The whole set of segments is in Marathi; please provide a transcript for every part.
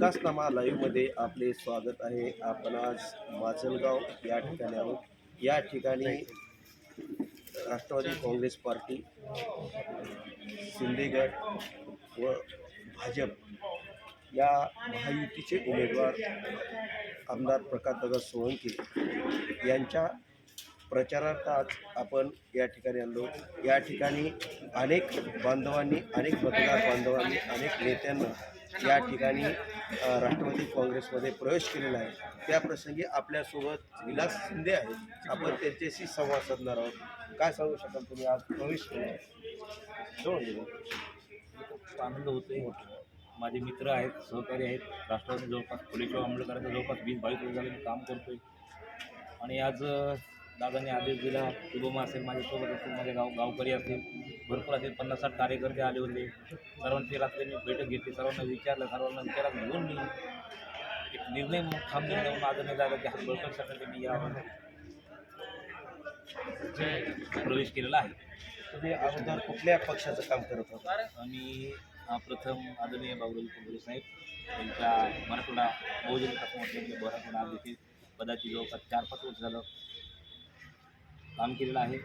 विकासनामा लाईव्हमध्ये आपले स्वागत आहे. आपण आज माजलगाव या ठिकाणी आहोत. या ठिकाणी राष्ट्रवादी काँग्रेस पार्टी शिंदेगड व भाजप या महायुतीचे उमेदवार आमदार प्रकाशदादा सोळंके यांच्या प्रचारार्थ आज आपण या ठिकाणी आलो. या ठिकाणी अनेक बांधवांनी अनेक मतदार बांधवांनी अनेक नेत्यांना या ठिकाणी राष्ट्रवादी काँग्रेसमध्ये प्रवेश केलेला आहे. त्या प्रसंगी आपल्यासोबत विलास शिंदे आहेत. आपण त्यांच्याशी संवाद साधणार आहोत. काय सांगू शकाल तुम्ही? आज प्रवेश केला आनंद होतोय माझे मित्र आहेत सहकारी आहेत. राष्ट्रवादी जवळपास फुलेश्वर आंबेडकरांच्या जवळपास वीस बावीस वर्ष झाले मी काम करतोय. आणि आज दादांनी आदेश दिला शुभम असेल माझ्यासोबत असेल माझे गाव गावकरी असतील भरपूर असेल पन्नास साठ कार्यकर्ते आले होते. सर्वांची रात्री मी बैठक घेतली सर्वांना विचारलं सर्वांना विचारात घेऊन मी एक निर्णय म्हणून ठाम निर्णय म्हणून आदरणीय दादा की हा बळकटसाठी मी या प्रवेश केलेला आहे. तुम्ही अगोदर कुठल्या पक्षाचं काम करत होता? आणि अ, प्रथम आदरणीय बाबुराव कुंभरे साहेब त्यांच्या मराठवाडा बहुजन विकास मोर्चाचे मराठवाडा देखील पदाची जवळपास चार पाच वर्ष झालं. काम केलेलं आहे.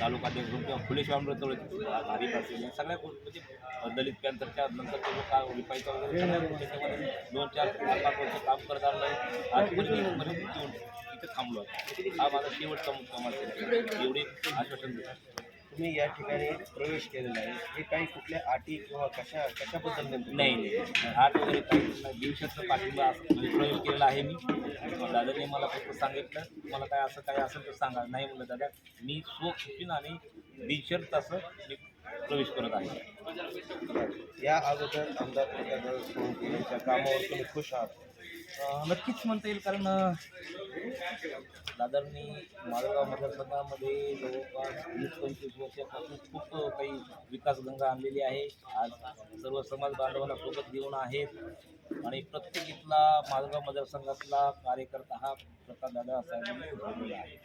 तालुका अध्यक्ष म्हणून किंवा फुले शिवामृत चळवळी भारीप असेल या सगळ्या गोष्टी म्हणजे दलित कॅन्सरच्या नंतर ते काय रिपाईचा वगैरे दोन चार चार पाच वर्ष काम करत आलं आहे. आजपर्यंत पर्यंत येऊन इथे थांबलो आहे. हा माझा शेवटचा मुक्काम असेल एवढे आश्वासन देतात तुम्ही या ठिकाणी प्रवेश केलेला आहे हे काही कुठल्या अटी किंवा कशा कशाबद्दल नेमकं? नाही नाही. आठ वगैरे काही दिवसाचं पाठिंबा असं म्हणजे प्रयोग केलेला आहे मी. दादाने मला फक्त सांगितलं मला काय असं काय असेल तर सांगा. नाही म्हणलं दादा मी स्वखुशीनं आणि बिनशर्त असं मी प्रवेश करत आहे. या अगोदर आमदार यांच्या कामावर तुम्ही खुश आहात? नक्कीच म्हणता येईल कारण अं, दादांनी माळगाव मतदारसंघामध्ये जवळपास वीस पंचवीस वर्षापासून खूप काही विकासगंगा आणलेली आहे. आज सर्व समाज बांधवांना सोबत घेऊन आहेत. आणि प्रत्येक इथला माळगाव मतदारसंघातला कार्यकर्ता हा प्रकाश दादा साहेबांनी आहे.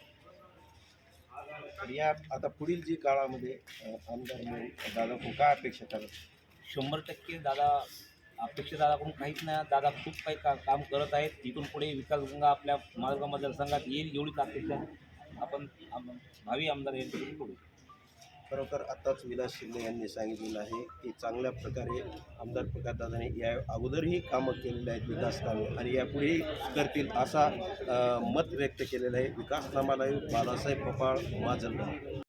या आता पुढील जी काळामध्ये आमदार म्हणून दादा काय अपेक्षा करत? शंभर टक्के दादा अपेक्षा दादाकडून काहीच नाही. दादा खूप काही का काम करत आहेत. इथून पुढे विकासगंगा आपल्या माळगाव मतदारसंघात येईल एवढीच अपेक्षा आपण आम- भावी आमदार यांच्याशी बोलू खरोखर आत्ताच विलास शिंदे यांनी सांगितलेलं आहे की चांगल्या प्रकारे आमदार प्रकाशदादांनी या अगोदरही कामं केलेली आहेत विकास कामे आणि यापुढेही करतील असा अ, मत व्यक्त केलेलं आहे विकास कामालाही बालासाहेब पपाळ माजलगाव